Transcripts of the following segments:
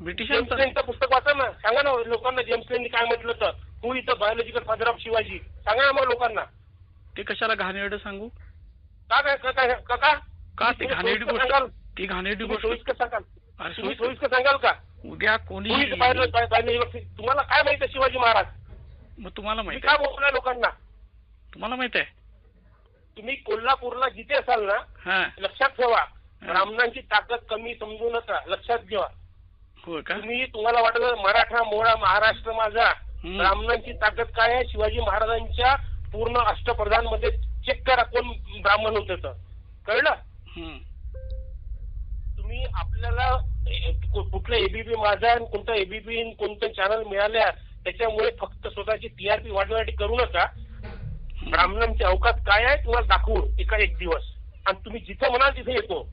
ब्रिटिशांचा James पुस्तक वाचा ना. सांगा ना लोकांना जेम्स लेननी काय म्हटलं तर हु इथं बायोलॉजिकल फादर ऑफ शिवाजी. सांगा ना मग लोकांना. ते कशाला घाणेरडं सांगू? का काय का काय का का? का ते तुम्ही घाणेरडी सोयीस्कर गोष्ट सांगाल? ती घाणेरडी तुम्ही गोष्ट सोयीस्कर सांगाल. अरे तुम्ही सोयीस्कर- सोयीस्कर सांगाल का? उद्या कोणी हु बायोलॉजिकल तुम्हाला काय माहिती शिवाजी महाराज? मग तुम्हाला तुम्ही माहीत काय आहे? बोलताय लोकांना? तुम्हाला माहीत आहे? तुम्ही कोल्हापूरला जिथे असाल ना हा. लक्षात ठेवा. ब्राह्मणांची ताकद कमी समजू नका. लक्षात घ्या का तुम्ही तुम्हाला वाटलं मराठा मोळा महाराष्ट्र माझा. ब्राह्मणांची ताकद काय आहे? शिवाजी महाराजांच्या पूर्ण अष्टप्रधानमध्ये चेक करा कोण ब्राह्मण होते तर. कळलं. तुम्ही आपल्याला कुठलं एबीपी माझा आणि कोणतं एबीपी कोणतं चॅनल मिळाल्या त्याच्यामुळे फक्त स्वतःची टीआरपी वाढवण्यासाठी करू नका. ब्राह्मणांचे अवकाश काय आहे तुम्हाला दाखवू एका एक दिवस. आणि तुम्ही जिथे म्हणाल तिथे येतो.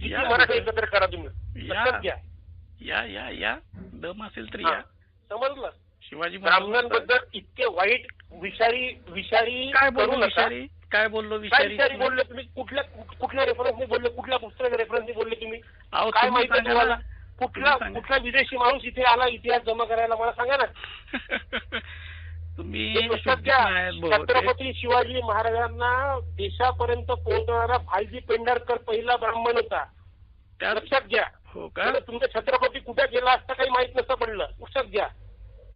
जिथे. मराठी एकत्र करा तुम्ही. घ्या. या या या. दम असेल तर. या. समजलं? शिवाजी महाराज ब्राह्मणांबद्दल इतके वाईट विषारी विषारी काय नका. विषारी? काय बोललो विषारी? बोलले तुम्ही? कुठल्या कुठल्या रेफरन्सने बोलले? कुठल्या पुस्तकाच्या रेफरन्सने बोलले तुम्ही? काय माहिती तुम्हाला. कुठला. कुठला विदेशी माणूस इथे आला इतिहास जमा करायला मला सांगा ना. तुम्ही. छत्रपती शिवाजी महाराजांना देशापर्यंत पोहोचणारा भाईजी पेंढारकर पहिला ब्राह्मण होता. लक्षात घ्या. हो का? म्हणजे तुमचा छत्रपती कुठे गेला असता काही माहीत नसतं पडलं. लक्षात घ्या.